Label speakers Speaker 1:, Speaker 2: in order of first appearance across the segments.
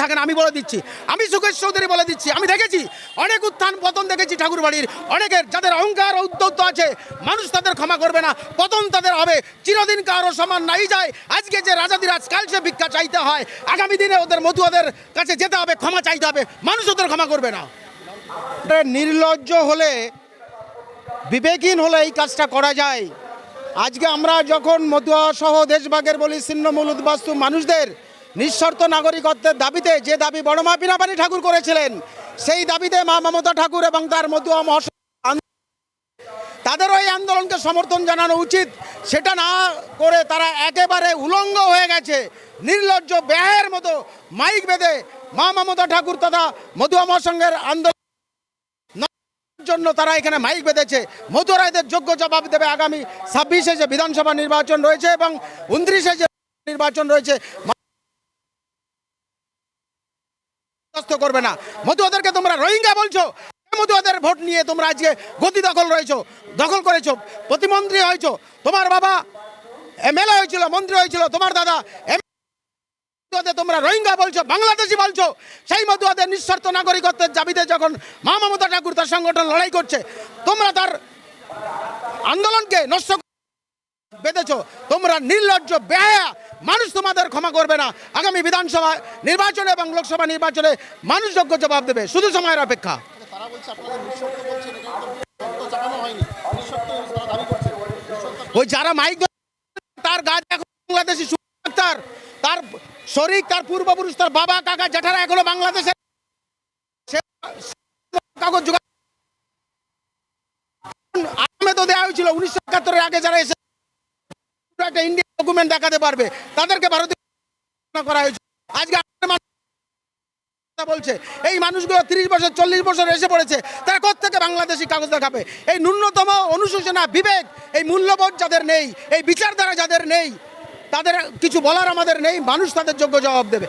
Speaker 1: থাকে না আমি বলে দিচ্ছি। আমি সুকেশ চৌধুরী বলে দিচ্ছি। আমি দেখেছি, অনেক উত্থান পতন দেখেছি ঠাকুর বাড়ির। অনেকের, যাদের অহংকার ও উদ্যোক্ত আছে, মানুষ তাদের ক্ষমা করবে না। পতন তাদের হবে। চিরদিন কারও সমান নাই যায়। আজকে যে রাজাদিরাজ কাল সে ভিক্ষা চাইতে হয়। আগামী দিনে ওদের মধুয়াদের কাছে যেতে হবে, ক্ষমা চাইতে হবে। মানুষ ওদের ক্ষমা করবে না। নির্লজ্জ হলে, বিবেকহীন হলে এই কাজটা করা যায়। আজকে আমরা যখন মতুয়া সহ দেশভাগের বলি, ছিন্নমূল উদ্বাস্তু মানুষদের নিঃশর্ত নাগরিকত্বের দাবিতে যে দাবি বড়মা পিনাপানি ঠাকুর করেছিলেন, সেই দাবিতে মা মমতা ঠাকুর এবং তার মতুয়া মহাসভা তাদেরও এই আন্দোলনকে সমর্থন জানানো উচিত। সেটা না করে তারা একেবারে উলঙ্গ হয়ে গেছে। নির্লজ্জ ব্যয়ের মতো মাইক বেঁধে মা মমতা ঠাকুর তথা মধুয়া মহাসংঘের আন্দোলন জন্য তারা এখানে মাইক বেঁধেছে। মতুয়া রায়দের যোগ্য জবাব দেবে আগামী ছাব্বিশে যে বিধানসভা নির্বাচন রয়েছে এবং উনত্রিশে যে নির্বাচন রয়েছে। করবে না। মতুয়াদেরকে তোমরা রোহিঙ্গা বলছো। মতুয়াদের ভোট নিয়ে তোমরা আজকে গতি দখল রয়েছো, দখল করেছ, প্রতিমন্ত্রী হয়েছো। তোমার বাবা এমএলএ হয়েছিল, মন্ত্রী হয়েছিল, তোমার দাদা তোমরা রোহিঙ্গা বলছো, বাংলাদেশি বলছো। সেই মতুয়াদের নিঃস্বার্থ নাগরিকত্বের দাবিতে যখন মা মমতা ঠাকুর তার সংগঠন লড়াই করছে, তোমরা তার আন্দোলনকে নষ্ট বেঁধেছ। তোমরা নির্লজ্জ ব্যয়া মানুষ তোমাদের ক্ষমা করবে না। আগামী বিধানসভা নির্বাচনে এবং লোকসভা নির্বাচনে মানুষ যোগ্য জবাব দেবে। শুধু সময়ের অপেক্ষা। ওই যারা মাইক তার গাছ এখন বাংলাদেশি ডাক্তার তার শরিক তার পূর্বপুরুষ তার বাবা কাকা জ্যাঠারা এখনও বাংলাদেশে কাগজ আহমেদও দেওয়া হয়েছিল। উনিশশো একাত্তরের আগে যারা এসে একটা ইন্ডিয়ান ডকুমেন্ট দেখাতে পারবে। তাদেরকে ভারতীয় করা হয়েছে। আজকে বলছে। এই মানুষগুলো তিরিশ বছর, চল্লিশ বছর এসে পড়েছে। তারা কোথেকে বাংলাদেশি কাগজ দেখাবে? এই ন্যূনতম অনুশোচনা বিবেক, এই মূল্যবোধ যাদের নেই, এই বিচারধারা যাদের নেই, তাদের কিছু বলার আমাদের নেই, মানুষ তাদের যোগ্য জবাব দেবে।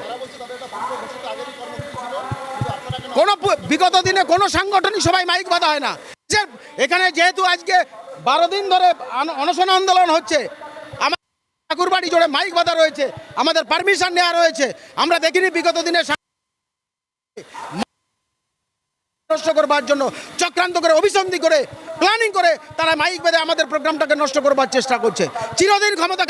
Speaker 1: কোনো বিগত দিনে কোনো সাংগঠনিক সবাই মাইক বাধা হয় না। এখানে যেহেতু আজকে বারো দিন ধরে অনশন আন্দোলন হচ্ছে আমার ঠাকুরবাড়ি জোড়ে মাইক বাঁধা রয়েছে, আমাদের পারমিশন নেওয়া রয়েছে। আমরা দেখিনি বিগত দিনে নষ্ট করবার জন্য, চক্রান্ত করে, অভিসন্ধি করে প্ল্যানিং করে তারা মাইক বেঁধে আমাদের প্রোগ্রামটাকে নষ্ট করবার চেষ্টা করছে। চিরদিন ক্ষমতা